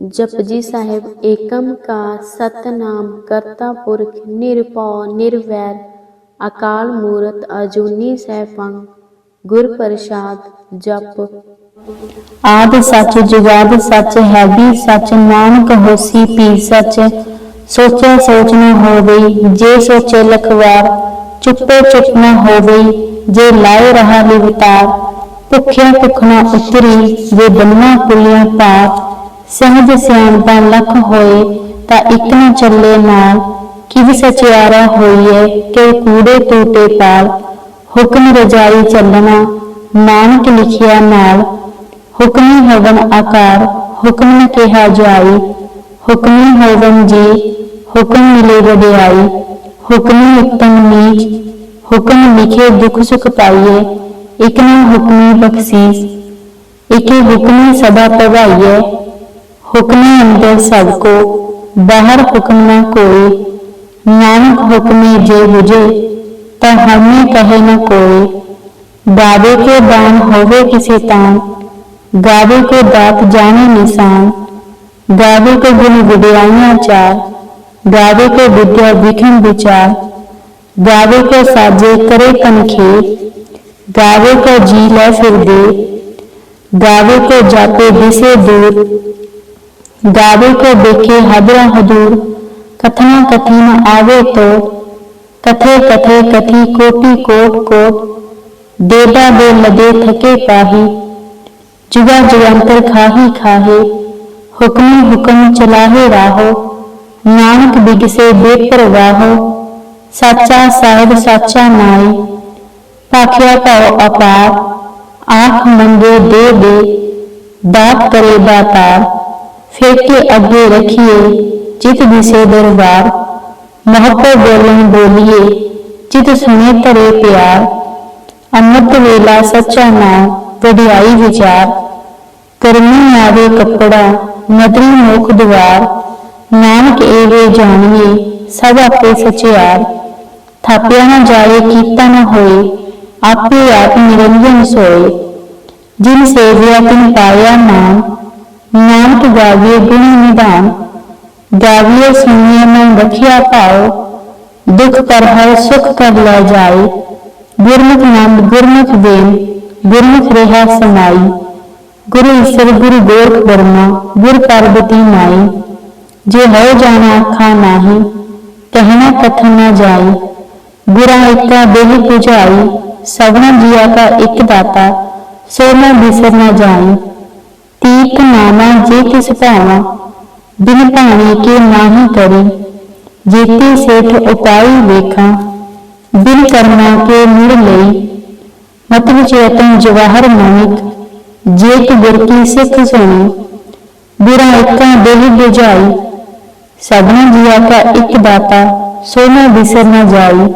ਜਪਜੀ ਸਾਹਿਬ ਏਕਮ ਕਾ ਸਤਨਾਮ ਕਰਤਾ ਪੁਰਖ ਨਿਰਭਉ ਨਿਰਵੈਰ, ਅਕਾਲ ਮੂਰਤ ਅਜੂਨੀ ਸੈਭੰ, ਗੁਰ ਪ੍ਰਸਾਦ ਜਪ। ਆਦ ਸੱਚ ਜੁਗਾਦ ਸੱਚ ਹੈ ਵੀ ਸੱਚ, ਨਾਨਕ ਹੋਸੀ ਪੀ ਸੱਚ। ਸੋਚਿਆ ਸੋਚ ਨ ਹੋਵਈ ਜੇ ਸੋਚੇ ਲਖਵਾਰ, ਚੁੱਪੇ ਚੁੱਪ ਨ ਹੋਵਈ ਜੇ ਲਾਏ ਰਹਾ ਲਿਵਤਾਰ। ਭੁੱਖਿਆ ਭੁੱਖ ਨ ਉਤਰੀ, ਜੇ ਬੰਨਾ ਪੁਰੀਆਂ ਪਾਰ। ਸਹਿਜ ਸਿਆਣਪਾ ਲੱਖ ਹੋਏ, ਤਾਂ ਇੱਕ ਨ ਚੱਲੇ ਨਾਲ ਕਿਵ ਸਚਿਆਰਾ ਹੋਈਏ ਕਿ ਕੂੜੇ ਟੂਟੇ ਪਾਲ। ਹੁਕਮ ਰਜਾਈ ਚੱਲਣਾ, ਨਾਨਕ ਲਿਖਿਆ ਨਾਲ। ਹੁਕਮੀ ਹੋਵਨ ਆਕਾਰ, ਹੁਕਮ ਨ ਕਿਹਾ ਜਾਈ। ਹੁਕਮੀ ਹੋਵਨ ਜੀ, ਹੁਕਮ ਮਿਲੇ ਵਡਿਆਈ। ਹੁਕਮੀ ਉਤਮ ਨੀਚ, ਹੁਕਮ ਲਿਖੇ ਦੁਖ ਸੁਖ ਪਾਈਏ। ਇਕ ਨਾ ਹੁਕਮੀ ਬਖਸ਼ੀਸ। ਇਕੇ ਹੁਕਮੀ ਸਦਾ ਪਵਾਈਏ ਹੁਕਮੀ ਅੰਦਰ ਸਭ ਕੋ ਬਾਹਰ ਹੁਕਮ ਨਾ ਕੋਈ ਨਾਨਕ ਹੁਕਮੀ ਜੇ ਬੁਝੇ ਤਾਂ ਹਮੇ ਕਹੇ ਨ ਕੋਈ ਦਾਵੇ ਕੇ ਦਾਨ ਹੋਵੇ ਕਿਸੇ ਤਾਨ ਗਾਵੇ ਕੋ ਦਾਤ ਜਾਣੇ ਨਿਸ਼ਾਨ ਗਾਵੇ ਕੋ ਗੁਣ ਵਿਦਿਆਈਆਂ ਚਾਰ ਗਾਵੇ ਕੋ ਵਿਦਿਆ ਵਿਖਮ ਵਿਚਾਰ ਗਾਵੇ ਕੋ ਸਾਜੇ ਕਰੇ ਕਨਖੇ ਗਾਵੇ ਕੋ ਜੀ ਲੈ ਫਿਰਦੇ ਗਾਵੇ ਕੋ ਜਾਪੇ ਦਿਸੇ ਦੂਰ ਗਾਵੇ गावे को देखे हदरा हजूर, कथना कथन आवे तो कथे कथे कथी कोटि कोट कोट देदा दे लदे थके पाही जुगा जुगंतर खाही खाहे, हुक्म हुक्म चलाहे राहो, नानक बिग से बेपर वाहो, साचा साहब साचा नाई, पाखिया पाओ अपार, आँख मंदे दे दे, दात करे दातार। ਫੇਕੇ ਅੱਗੇ ਰਖੀਏ, ਚਿਤ ਦਿਸੇ ਦਰਬਾਰ। ਮਹੱਤਵ ਬੋਲਣ ਬੋਲੀਏ ਜਿਤ ਸੁਨੇ ਧਰੇ ਪਿਆਰ। ਅੰਮ੍ਰਿਤ ਵੇਲਾ ਸੱਚਾ ਨਾਮ ਵਡਿਆਈ ਵਿਚਾਰ। ਕਰਮੀ ਆਵੇ ਕੱਪੜਾ, ਨਦਰੀ ਮੁਖ ਦੁਆਰ ਨਾਨਕ ਏਵੇ ਜਾਣੀਏ, ਸਭ ਆਪੇ ਸਚਿਆਰ। ਥਾਪਿਆ ਨਾ ਜਾਏ, ਕੀਤਾ ਨਾ ਹੋਏ, ਆਪੇ ਆਪ ਨਿਰੰਜਨ ਸੋਏ। ਜਿਨ ਸੇਵਿਆ, ਤਿਨ ਪਾਇਆ ਨਾਮ। ਨਾਨਕ ਗਾਵੇ ਗੁਣ ਨਿਧਾਨ ਗਾਵੀਏ ਸੁਣੀਏ ਮਨ ਰਖਿਆ ਭਾਉ, ਦੁਖ ਪਰ ਹਰ ਸੁਖ ਕਰ ਲੈ ਜਾਏ, ਗੁਰਮੁਖ ਨਾਮ ਗੁਰਮੁਖ ਦੇਨ ਗੁਰਮੁਖ ਰਹਾ ਸਮਾਈ, ਗੁਰੂ ਈਸ਼ਰ ਗੁਰੂ ਗੋਰਖ ਬਰਮਾ ਗੁਰ ਪਾਰਬਤੀ ਮਾਈ, ਜੇ ਹੋ ਜਾਣਾ ਅੱਖਾਂ ਨਾਹੀ, ਕਹਿਣਾ ਕਥਨ ਨਾ ਜਾਈ ਗੁਰਾਂ ਏਕਾ ਦੇਹ 부ਝਾਈ ਸਭਨਾ ਜੀਆ ਕਾ ਇੱਕ ਦਾਤਾ, ਸੋ ਨਾ ਬਿਸਰ ਨਾ ਜਾਈ। ਤੀਰਥ ਨਾਮਾ ਜੇ ਕਿਸ ਭਾਵਾ, ਬਿਨ ਭਾਣੇ ਕੇ ਨਾਹੀ ਕਰੀ। ਜੇਤੇ ਸੇਠ ਉਪਾਈ ਵੇਖਾਂ, ਬਿਨ ਕਰਮਾ ਕੇ ਮੁੜ ਲਈ। ਮਤ ਵਿੱਚ ਜਵਾਹਰ ਮਾਨਿਕ, ਜੇ ਕਿ ਗੁਰ ਕੀ ਸਿੱਖ ਸੁਣੀ। ਬੁਰਾ ਇਕਾਂ ਦੇਹ 부ਝਾਈ ਸਭਨਾ ਜੀਆ ਕਾ ਇੱਕ ਦਾਤਾ ਸੋਨਾ ਬਿਸਰ ਨਾ ਜਾਈ।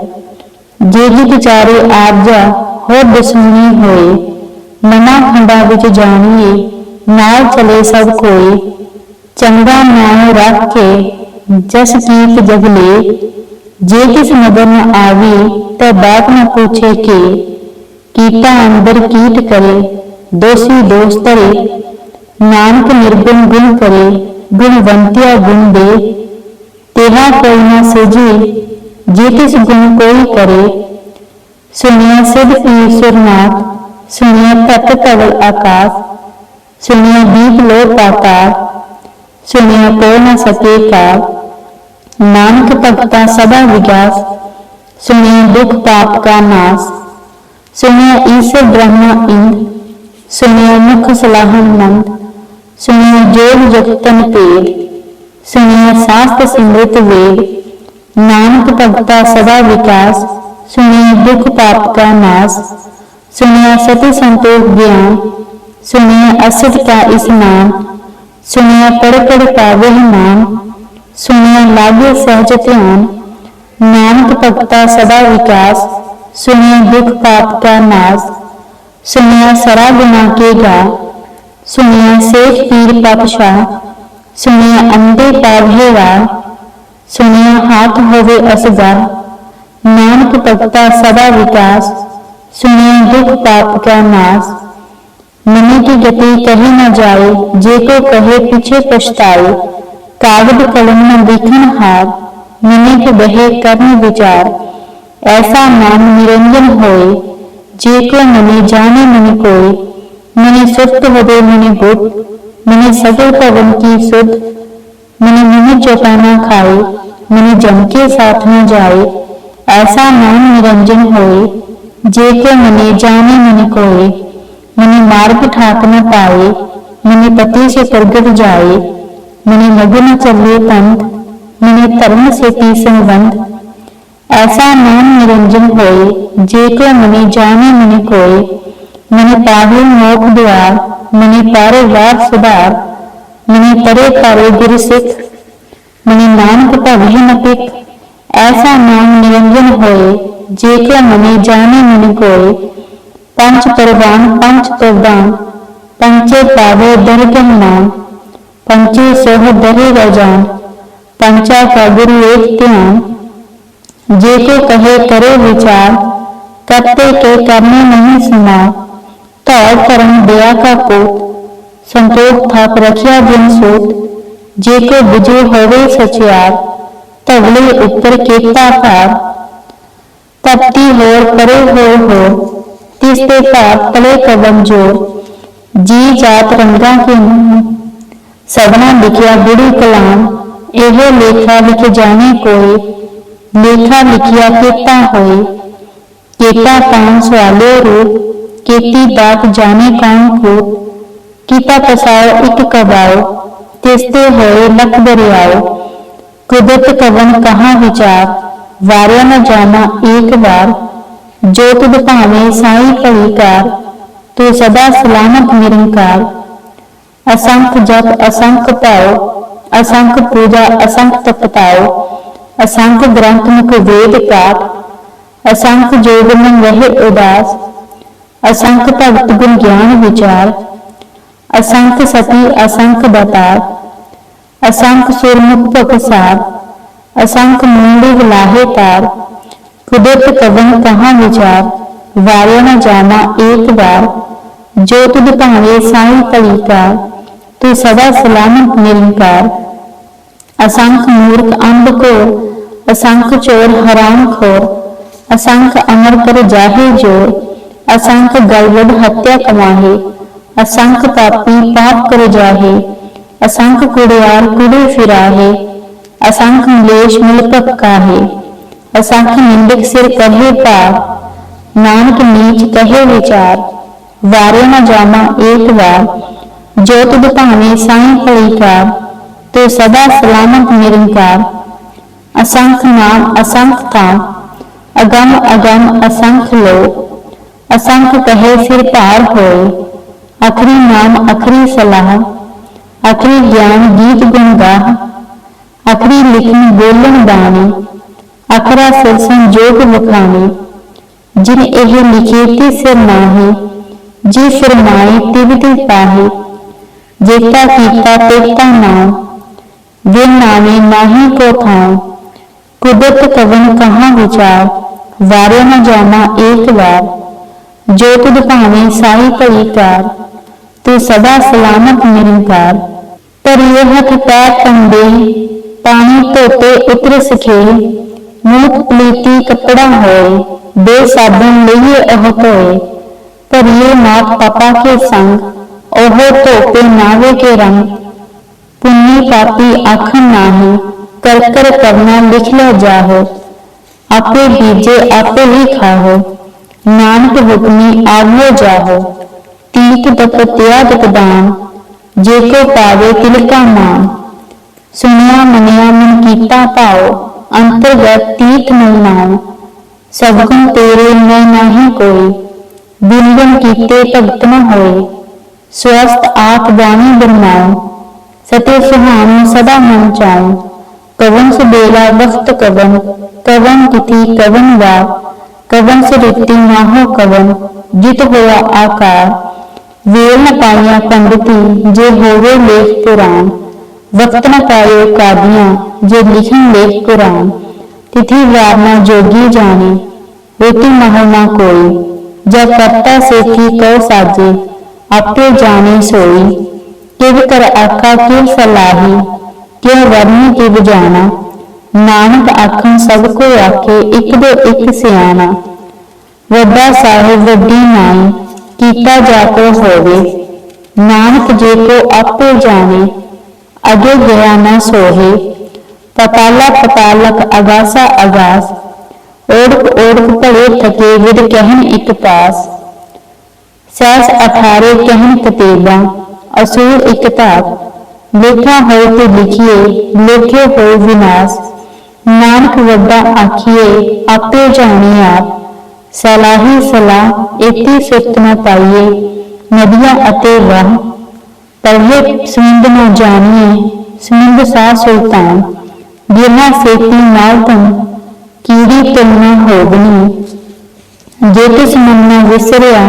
ਜੇ ਜੀ ਵਿਚਾਰੇ ਆਰਜਾ ਹੋ ਦਸੂਨੀ ਹੋਏ। ਮਨਾ ਖੰਡਾ ਵਿੱਚ ਜਾਣੀਏ नाव चले सब कोई चंगा नाव रख के जस गीत जग ले जे किस नगर न आवे तो बात न पूछे के कीटा अंदर कीट करे दोषी दोष धरे नानक निर्गुण गुण करे गुणवंतिया गुण दे तेरा कोई न सिजे जे किस गुण कोई करे सुनिया सिद्ध ईश्वरनाथ सुनिया तत्त आकाश ਤਵਲ ਆਕਾਸ ਸੁਣਿਆ ਦੀਪ ਲੋ ਪਾਤਾਲ ਸੁਣਿਆ ਕੋ ਨ ਸਕੇ ਕਾਲ ਨਾਨਕ ਭਗਤਾ ਸਦਾ ਵਿਗਾਸ ਸੁਣਿਆ ਦੁਖ ਪਾਪ ਕਾ ਨਾਸ ਸੁਣਿਆ ਈਸ਼ਵਰ ਬ੍ਰਹਮਾ ਇੰਦ ਸੁਣਿਆ ਮੁਖ ਸਲਾਹਨ ਮੰਦ ਸੁਣਿਆ ਜੋਗ ਜਗਤਨ ਪੇੜ ਸੁਣਿਆ ਸਾਸਤ ਸਿਮ੍ਰਿਤ ਵੇਦ ਨਾਨਕ ਭਗਤਾ ਸਦਾ ਵਿਕਾਸ ਸੁਣਿਆ ਦੁਖ ਪਾਪ ਕਾ ਨਾਸ ਸੁਣਿਆ ਸਤਿ सुनिए असद का इस नाम। सुनिए पढ़ पढ़ का वह नाम। सुनिए लागे सहज ध्यान। नानक भक्ता सदा विकास। सुनिए दुख पाप का नाश। सुनिए सरा गुना के गा। सुनिए शेख पीर पातशाह। सुनिए अंधे पावे राह सुनिए हाथ होवे असगा नानक भक्ता सदा विकास। सुनिए दुख पाप का नाश। मनि की गति कही न जाए जे को कहे पीछे पछताए कागज़ कलम न लिखन हार मनि के बहे कर्म विचार ऐसा नाम निरंजन होए जे को मनि जाने मनि कोय मनि सुस्त वदे मनि गुट मनि सगल पवन की सुध मनि मुनि चौपाना खाए मनि जम के साथ न जाए ऐसा नाम निरंजन होए जे को मनि जाने मनि कोय मनि मार्ग ठाक न पाए, मनि पति से प्रगट जाए, मनि मगन चले पंथ मनि धर्म से पी संबंध। ऐसा नाम निरंजन होए, जे को मनि जाने मनि कोय मनि पावे मोख द्वार, मनि पारे वार सुधार। मनि परे पारे गुरु सिख। मनि नानक भवहि न पिक। ऐसा नाम निरंजन होए, जे को मनि जाने मनि कोय पंच परवान पंच प्रदान पंचे पावे दरगम नाम, पंचे सोह दरे रजान, पंचा का गुरु एक ध्यान। जे को कहे, करे विचार, करते के करने नहीं सुना तो कर्म दया का पोत संतोष था रखिया जिन सोत। जे को बुझे होवे सचियार तगले ऊपर केता पार तपती होर परे हो हो ਜਿਸ ਤੇ ਭਾਪ ਤਲੇ ਕਦਮ ਜੋ ਜੀ ਜਾਤ ਰੰਗਾਂ ਕੇ ਮੂੰਹ। ਸਭਨਾ ਲਿਖਿਆ ਬੁੜੀ ਕਲਾਮ, ਇਹ ਲੇਖਾ ਲਿਖ ਜਾਣੇ ਕੋਈ ਲੇਖਾ ਲਿਖਿਆ ਕੀਤਾ ਹੋਏ। ਕੀਤਾ ਕੌਣ ਸਵਾਲੇ ਰੂਪ, ਕੀਤੀ ਬਾਤ ਜਾਣੇ ਕੌਣ ਕੋ ਕੀਤਾ ਪਸਾਰ ਇੱਕ ਕਬਾਓ ਤਿਸ ਤੇ ਹੋਏ ਲਖ ਦਰਿਆਓ। ਕੁਦਰਤ ਕਵਨ ਕਹਾ ਵਿਚਾਰ, ਵਾਰਿਆ ਨਾ ਜਾਣਾ ਇੱਕ ਵਾਰ। जो तुद भावे साई पविकार तू सदा सलामत निरंकार असंख जप असंख पाओ असंख पूजा असंख तपताओ असंख ग्रंथ मुख वेद पाठ असंख जोग मन रहे उदास असंख भगत गुण ज्ञान विचार असंख सती असंख दातार असंख सुरमुख प्रसाद असंख मुंडी विलाहे तार कुदरत कवन कहाँ विचार वार्य न जाना एक बार जो तुद भावे साई पलिकार तू सदा सलामत निरंकार असंख मूर्ख अंध को असंख चोर हराम खोर असंख अमर कर जाहे जोर असंख गड़बड़ हत्या कमाहे असंख पापी पाप कर जाहे असंख कुड़ियार कुड़े फिराहे असंख मलेश मिल पक्काहे असंख निंदक सिर कहे पाप नानक नीच कहे विचार वारे न जाना एक बार जो तुद भावे साई पलिकार तो सदा सलामत निरंकार असंख नाम असंख था अगम अगम असंख लोक असंख कहे सिर पार होए अखरी नाम अखरी सलाह अखरी ज्ञान गीत गुण गाह अखरी लिखन बोलन बाणी अखरा सिर संजोग वखाने जिन ਇਹ ਲਿਖੇ ਤੇ ਸਿਰ ਨਾਹੀ ਜੇ ਫਰਮਾਏ ਤਿਵ ਤੇ ਪਾਹੇ ਜੇਤਾ ਕੀਤਾ ਤੇਤਾ ਨਾਮ ਵੇ ਨਾਵੇਂ ਨਾਹੀ ਕੋ ਥਾਉ कुदरत कवन कहाँ विचार वारे न जाना एक बार जो तुद भावे साई पलिकार तू सदा सलामत निरंकार पर ये हथ पैर कंडे पानी धोते उतर सखे मूत पलीती कपड़ा होए बेसाबन लिए ओह धोए पर ये मात पापा के संग ओह धोते नावे के रंग पुण्य पापी आखन नाही कर कर करना लिख लो जाहो आपे बीजे आपे ही खाहो नानक हुक्मी आगो जाहो तीत तप त्याग दान जे को पावे तिलका मान सुनिया मनिया मन कीता पाओ अंतर्गत तीत मन नाम सबगुण तेरे मैं नहीं कोई। बिन गुण कीते भगत न होए। स्वस्थ आप बाणी बरमाओ। सते सुहान सदा मन चाओ। कवन से बेला वक्त कवन। कवन तिथि कवन वार। कवन से ऋति नाहो कवन। जित होया आकार। वेल न पाइया पंडिती, जे होवे लेख पुराण। ਵਕਤ ਨ ਪਾਇਓ ਕਾਦੀਆਂ ਜੇ ਲਿਖਣ ਲੇਖ ਕੁਰਾਨ, ਤਿਥੀ ਵਾਰ ਨਾ ਜੋਗੀ ਜਾਣੇ, ਰੋਟੀ ਮਹੋ ਨਾ ਕੋਈ ਜਬ ਕਰਤਾ ਸੇ ਕੀ ਕੋ ਸਾਜੇ, ਆਪੇ ਜਾਣੇ ਸੋਈ, ਕਿਵ ਕਰ ਆਖਾ ਕਿਵ ਸਲਾਹੀ, ਕਿਉ ਵਰਨੀ ਕਿਵ ਜਾਣਾ, ਨਾਨਕ ਆਖਣ ਸਭ ਕੋ ਆਖੇ ਇੱਕ ਦੇ ਇੱਕ ਸਿਆਣਾ, ਵੱਡਾ ਸਾਹਿਬ ਵੱਡੀ ਨਾਈ, ਕੀਤਾ ਜਾ ਕੋ ਹੋਵੇ, ਨਾਨਕ ਜੇ ਕੋ ਆਪੇ ਜਾਣੇ अगे गया न सोहे, पताला पतालक अगासा अगास ओढ़क ओढ़क पड़े थके विद कहन एक पास। सैस अठारे कहन कतेबा असूर एक ताप। लेखा हो तो लिखिए, लेखे हो विनाश। नानक वड्डा आखिए, आपे जाने आप। सलाही सलाह एक सिफत न पाइए। नदियाँ अते वह पढ़े समुद्र में जानिए समुद्र सा सुल्तान बिना सेती नाल तुम कीड़ी तुलना होगनी जे तिस मन न विसरिया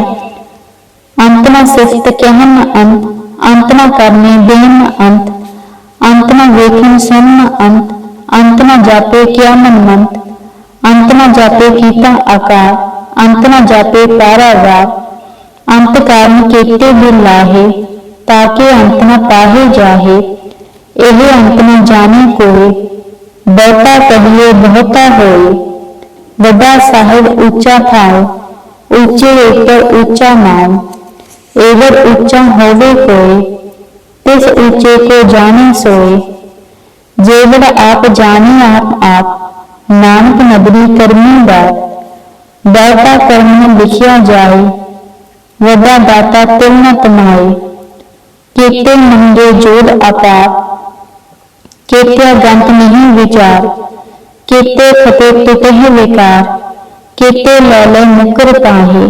अंतना न सिफत कहन अंत अंतना करने देन अंत अंतना वेखन सुन अंत अंतना जापे क्या मन मंत। अंतना जापे कीता आकार अंतना न जापे पारावार। अंत कारण केते बिल लाहे। ਕੀਤੇ ਬਿਨ ਅੰਤ ਨਾ ਪਾਹੇ ਜਾਹੇ, ਇਹ ਅੰਤ ਨਾ ਜਾਣੇ ਕੋਏ। ਬਹੁਤਾ ਕਹੀਏ, ਬਹੁਤਾ ਹੋਏ। ਵੱਡਾ ਸਾਹਿਬ ਉੱਚਾ ਥਾਉ, ਉੱਚੇ ਉੱਪਰ ਉੱਚਾ ਨਾਮ। ਏਵਰ ਉੱਚਾ ਹੋਵੇ ਕੋਈ ਤਿਸ ਉੱਚੇ ਕੋ ਜਾਣੇ ਸੋਏ। ਜੇਵੜ ਆਪ ਜਾਣੇ ਆਪ ਆਪ, ਨਾਨਕ ਨਦਰੀ ਕਰਮੀ ਦਾ। ਦਾਤਾ ਕਰਮ ਲਿਖਿਆ ਜਾਏ, ਵੱਡਾ ਦਾਤਾ ਤਿਲ ਨ ਤਮਾਏ ਕੀਤੇ ਮੰਗੇ ਜੋੜ ਅਪਾਰ ਕੀਤੇ ਗੰਤ ਨਹੀਂ ਵਿਚਾਰ, ਕੀਤੇ ਖਤੇ ਟੁਟਹਿ ਵਿਕਾਰ, ਕੀਤੇ ਲੈ ਮੁਕਰ ਪਾਹੇ,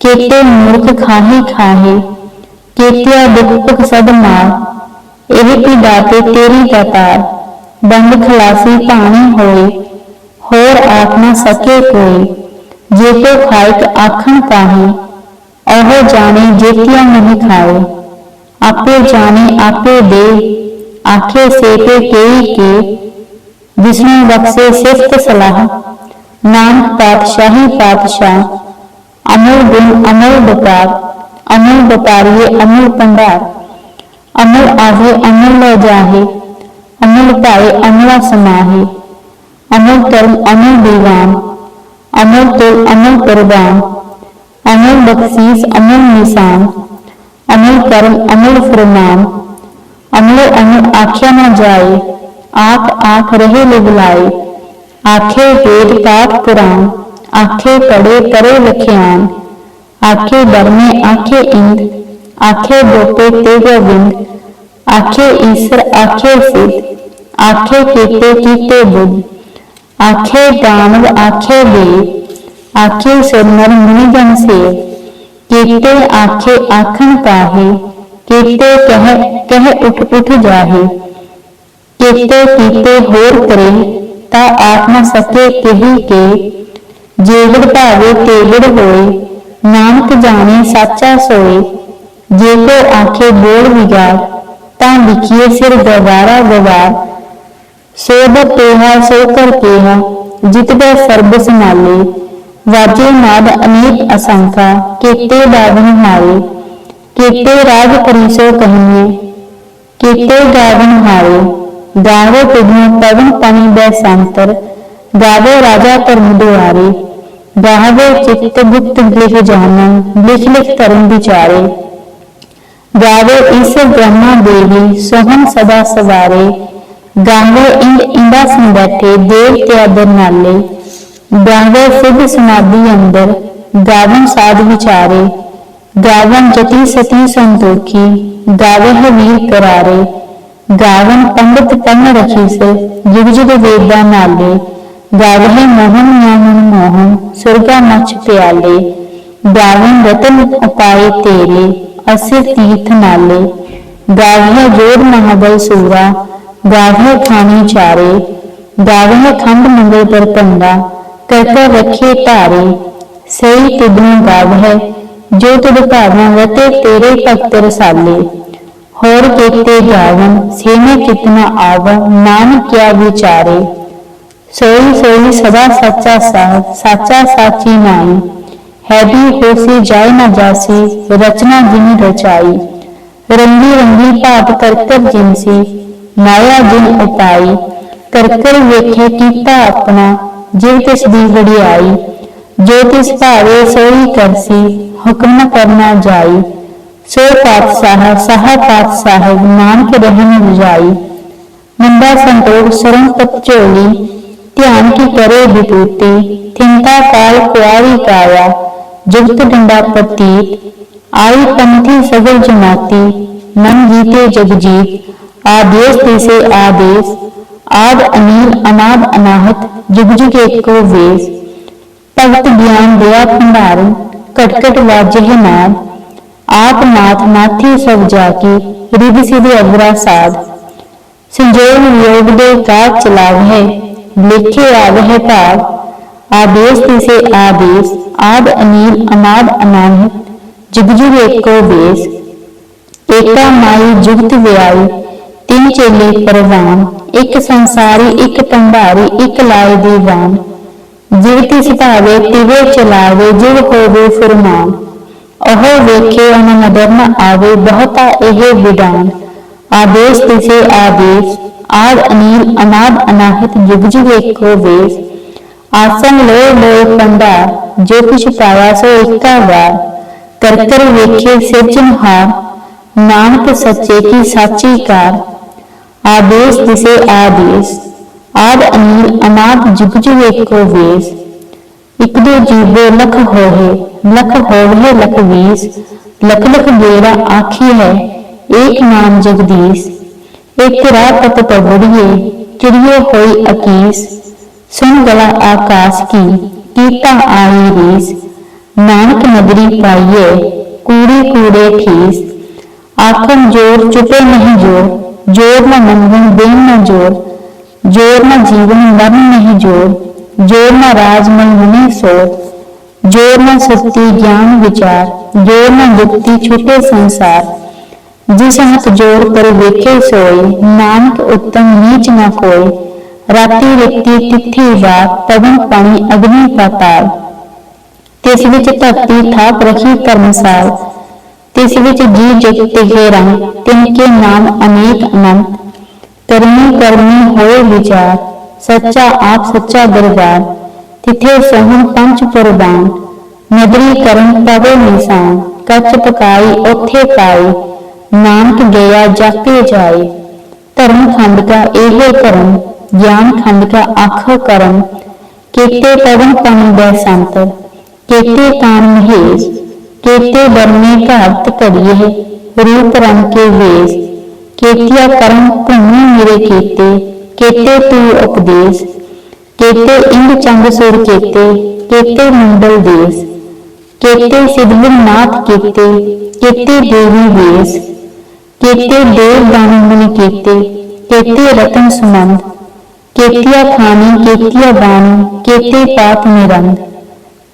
ਕੀਤੇ ਮੂਰਖ ਖਾਹੇ ਖਾਹੇ ਕੀਤੇ ਦੁਖ ਸਦ ਮਾਰ, ਇਹ ਕੀ ਦਾਤੇ ਤੇਰੀ ਦਾਤਾਰ ਬੰਦ ਖਲਾਸੀ ਪਾਣੀ ਹੋਏ, ਹੋਰ ਆਖ ਨਾ ਸਕੇ ਕੋਈ ਜੇ ਕੋ ਖਾਇਕ ਆਖਣ ਪਾਹੇ ਉਹ ਜਾਣੇ ਜੇਤਿਆ ਨਹੀਂ ਖਾਏ। आपे जाने आपे दे। आखे से पे के के। जिसने बक्से सिफ्त सलाह। नाम पातशाही पातशाह। अमर गुण अमर व्यापार अमर व्यापारिये अमर पंडार। अमर आवे अमर ले जाहे। अमर पाए अमरा समाहे। अमर कर्म अमर दीवान। अमर तुल अमर कुर्बान अमर बख्शीस अमर निशान। अमल कर्म अमल फरमान अमल अमल आख्या न जाए आख आख रहे ले बुलाए आखे हेत पाठ पुराण आखे पढ़े परे लखियान आखे बरमे आखे इंद आखे बोपे ते गोविंद आखे ईश्वर आखे सिद्ध आखे कीते कीते बुद्ध आखे दानव आखे वे आखे सरमर मुनि जन सेव ਕੀਤੇ ਆਖੇ ਆਖਣ ਪਾਹੇ, ਕੀਤੇ ਕਹਿ ਕਹਿ ਉਠ ਉਠ ਜਾਹੇ। ਕੀਤੇ ਕੀਤੇ ਹੋਰ ਕਰੇ, ਤਾਂ ਆਖ ਸਕੇ ਕਹੀ ਕੇ। ਜੇਵੜ ਭਾਵੇ ਤੇਵੜ ਹੋਏ, ਨਾਨਕ ਜਾਣੇ ਸਾਚਾ ਸੋਏ। ਜੇ ਕੋ ਆਖੇ ਬੋਲ ਵਿਗਾੜ, ਤਾਂ ਲਿਖੀਏ ਸਿਰ ਗਵਾਰਾ ਗਵਾਰ। ਸੋਧ ਤੇਹਾ ਸੋ ਕਰ ਕੇਹਾ ਜਿਤਬੈ ਸਰਬ ਸਮਾਲੇ ਵਾਜੇ ਨਾਦ ਅਨੇਕ ਅਸੰਖਾ, ਕੀਤੇ ਬਾਵਨ ਹਾਰੇ, ਕੀਤੇ ਰਾਜ ਕਰੀਸੋ ਕਹੀਏ, ਕੀਤੇ ਗਾਵਨ ਹਾਰੇ, ਗਾਵੋ ਤੁਝੇ ਪਵਨ ਪਣੀ ਬੈ ਸੰਤਰ, ਗਾਵੋ ਰਾਜਾ ਧਰਮ ਦੁਆਰੇ, ਗਾਵੋ ਚਿੱਤ ਗੁਪਤ ਲਿਖ ਜਾਣਨ, ਲਿਖ ਲਿਖ ਧਰਮ ਵਿਚਾਰੇ, ਗਾਵੇ ਇਸ ਬ੍ਰਹਮਾ ਦੇਵੀ ਸੋਹਣ ਸਦਾ ਸਵਾਰੇ, ਗਾਵੋ ਇੰਦ ਇੰਦਾ ਸੰਗ ਬੈਠੇ ਦੇਵ ਤੇ ਅਦਰ ਨਾਲੇ ब्याहवे समाधि अंदर गावन साध विचारे गावन जति सती संतोखी गावे वीर करारे गावन पंडित पन रखी से युग युग वेदा नाले गावे मोहन मोहन मोहन सुरगा मच प्याले गावन रतन अपाए तेरे असिर तीर्थ नाले गावे ज़ोर महाबल सूरा गावे खानी चारे गावे खंड मंगल पर पंडा ਕਰ ਰੱਖੇ ਧਾਰੇ, ਸਹੀ ਤੁਧਨੂੰ ਗਾਵਹਿ ਜੋ ਤੁਧ ਭਾਵਨਾ ਵਤੇ ਤੇਰੇ ਭਗਤ ਰਸਾਲੇ। ਹੋਰ ਕੀਤੇ ਗਾਵਨ ਸੇਨੇ ਕਿਤਨਾ ਆਵਨ ਨਾਨਕ ਕਿਆ ਵਿਚਾਰੇ। ਸੋਈ ਸੋਈ ਸਦਾ ਸੱਚਾ ਸਾਹਿਬ ਸਾਚਾ ਸਾਚੀ ਨਾਈ ਹੈ ਵੀ ਹੋਸੀ ਜਾਏ ਨਾ ਜਾਸੀ, ਰਚਨਾ ਜਿਨ ਰਚਾਈ। ਰੰਗੀ ਰੰਗੀ ਭਾਤ ਕਰ ਜਿਨਸੀ, ਮਾਇਆ ਜਿਨ ਉਪਾਈ ਕਰ ਵੇਖੇ ਕੀਤਾ ਆਪਣਾ ਜਿਵ ਤਿਸ ਦੀ ਵਡਿਆਈ ਜੋ ਤਿਸ ਭਾਵੇ ਸੋਈ ਕਰਸੀ ਹੁਕਮ ਨ ਕਰਨਾ ਜਾਈ ਸੋ ਪਾਤਸ਼ਾਹ ਸਾਹ ਪਾਤਸ਼ਾਹ ਨਾਨਕ ਰਹਿਣ ਰਜਾਈ ਨਿੰਦਾ ਸੰਤੋਖ ਸਰਮ ਪਤ ਝੋਲੀ ਧਿਆਨ ਕੀ ਕਰੇ ਵਿਭੂਤੀ ਥਿੰਤਾ ਕਾਲ ਕੁਆਰੀ ਕਾਇਆ ਜੁਗਤ ਡੰਡਾ ਪਤੀਤ ਆਈ ਪੰਥੀ ਸਗਲ ਜਮਾਤੀ ਮਨ ਜੀਤੇ ਜਗ ਜੀਤ ਆਦੇਸ आद अनिल अनाद, अनाहत जुग जुग एको वेद भगत ज्ञान दया भंडार कटकट वाजह नाद आप नाथ नाथी सब जाके रिधि सिधि अगरा साद। संजोग योग दे का चलाव है, लिखे आग है ताव आदेश तिसे आदेश, आद अनिल अनाद, अनाहत जुग जुग एको बेस एका माई जुगत व्याई, तीन चेले परवान। ਇੱਕ ਸੰਸਾਰੀ, ਇੱਕ ਭੰਡਾਰੀ, ਇੱਕ ਲਾਏ ਦੀਵਾਨ ਜਿਵ ਤਿਸ ਭਾਵੇ ਤਿਵੇ ਚਲਾਵੇ, ਜਿਵ ਹੋਵੇ ਫਰਮਾਨ। ਉਹ ਵੇਖੇ ਅਨ ਨਦਰ ਨ ਆਵੇ, ਬਹੁਤਾ ਇਹ ਵਿਡਾਨ ਆਦੇਸ਼ ਤਿਸੇ ਆਦੇਸ਼, ਆਦ ਅਨੀਲ, ਅਨਾਦ ਅਨਾਹਤ ਜੁਗ ਜੁਗ ਏਕੋ ਵੇਸ। ਆਸਨ ਲੋ ਲੋ ਪੰਡਾ ਜੋ ਕੁਛ ਪਾਇਆ ਸੋ ਏਕਾ ਵਾਰ। ਕਰ ਕਰ ਵੇਖੇ ਸਿਰਜਣਹਾਰ, ਨਾਨਕ ਸੱਚੇ ਕੀ ਸਾਚੀ ਕਾਰ। आदेश दिसे आदेश, आद अनिल अनाद जुग जुग एक को वेश। एक दो जीवो लख होहे लख होहे लख वेश। लख लख गेरा आखी है, एक नाम जगदीश। एक तेरा पत पवड़िए चिड़ियो होई अकीस सुन गला आकाश की, कीता आई रीस। नानक नगरी पाइये कूड़े कूड़े ठीस आखन ज़ोर चुपे नहीं ज़ोर। ज़ोर न मंगन देन न ज़ोर। ज़ोर न जीवन मरण नहीं ज़ोर। ज़ोर न राज, मन मुनि सोर ज़ोर न सत्य ज्ञान, विचार। ज़ोर न मुक्ति छुटे संसार। जिस हत ज़ोर पर देखे सोए, नानक उत्तम नीच न कोय राति व्यक्ति तिथि रात, पवन पानी, अग्नि पाताल तिस विच धरती थाप रखी कर्मसाल। ਤਿਸ ਵਿੱਚ ਜੀ ਜਗ ਤਿਗੇ ਰੰਗ, ਤਿਨ ਕੇ ਨਾਮ ਅਨੇਕ ਅਨੰਤ। ਕਰਮੀ ਕਰਮੀ ਹੋਏ ਵਿਚਾਰ, ਸੱਚਾ ਆਪ ਸੱਚਾ ਦਰਬਾਰ। ਤਿਥੇ ਸਹਨ ਪੰਜ ਪ੍ਰਦਾਨ ਨਦਰੀ ਕਰਨ ਪਵੇ ਨਿਸ਼ਾਨ। ਕੱਚ ਪਕਾਈ ਉਥੇ ਪਾਈ, ਨਾਨਕ ਗਿਆ ਜਾਪੇ ਜਾਏ। ਧਰਮ ਖੰਡ ਕਾ ਇਹ ਕਰਮ ਗਿਆਨ ਖੰਡ ਕਾ ਆਖੋ ਕਰਮ। ਕੀਤੇ ਪਵਨ ਪਾਣੀ ਬੈ ਸੰਤ, ਕੀਤੇ ਕਾਨ ਮਹੇਸ਼। केते बनने का अर्थ करिए, रूप रंग के वेश, केतिया कर्म भूमि मेरे केते केते तू उपदेश, केते इंग चंग सुर केते केते मंडल देश, केते सिद्धि नाथ केते केते देवी वेश, केते देव दानमुनि केते केते रतन सुमंद, केतिया खानी, केतिया बानी, केते पाप निरंग।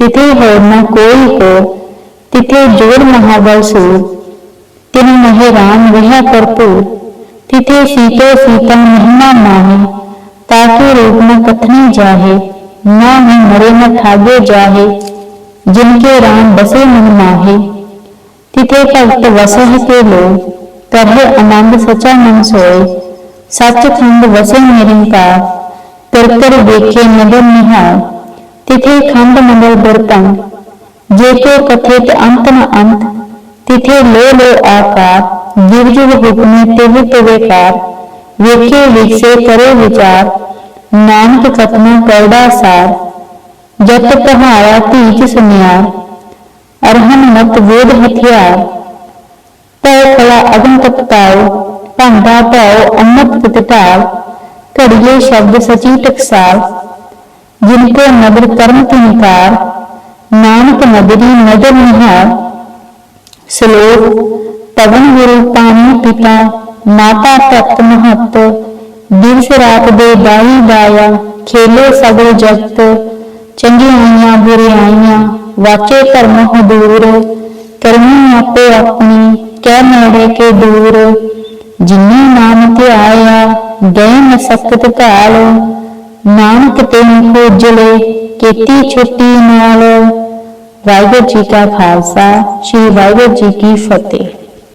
तिथे हो न कोई हो तिथे जोड महाबल सूर तिन महे राम विह्या कर्पूर। तिथे सीतो सीता महिमा माहे। ताकि रूप न कथने जाहे, ना ही मरे न खागे जाहे, जिनके राम बसे मन माहे। तिथे भक्त वसह के लो करहे आनंद सचा मन सोए। सच खंड वसे निरंकार कर देखे नगर निहार। तिथे खंड मंडल बर्तन जेतो कथित अंत न अंत, तिथे लो लो आकार जीव जीव हुक्मे तिव तिवे कार वेखे विकसे करे विचार, नानक कथनो करदा सार, जत पहाया तीज सुनियार अरहन मत वेद हथियार। तय कला अगम तपताओ भंडा पाओ अमृत पितताओ घड़िए शब्द सची टकसाल ਜਿਨ ਕੋ ਨਦਰ ਕਰਮ ਤਿਨਕਾਰ ਨਾਨਕ ਨਦਰੀ ਨਦਰ ਨਿਹਾਰ ਸ਼ਲੋਕ ਪਵਨ ਗੁਰੂ ਪਾਣੀ ਪਿਤਾ, ਮਾਤਾ ਤਤ ਮਹਤ, ਦਿਵਸ ਰਾਤ ਦੇ ਦਾਈ ਦਾਇਆ, ਖੇਲੇ ਸਗਲ ਜਗਤ ਚੰਗਿਆਈਆਂ ਬੁਰਿਆਈਆਂ ਵਾਚੇ ਧਰਮ ਹਦੂਰ ਕਰਮੀ ਆਪੇ ਆਪਣੀ, ਕਹਿ ਨੇੜੇ ਕੇ ਦੂਰ। ਜਿਨੀ ਨਾਮ ਤੇ ਆਇਆ ਗਏ ਮਸਕਤ ਘਾਲ ਨਾਨਕ ਤੇ ਉਜਲੇ ਕੀਤੀ ਛੁੱਟੀ ਨਾਲ। ਵਾਹਿਗੁਰੂ ਜੀ ਕਾ ਖਾਲਸਾ, ਸ੍ਰੀ ਵਾਹਿਗੁਰੂ ਜੀ ਕੀ ਫਤਿਹ।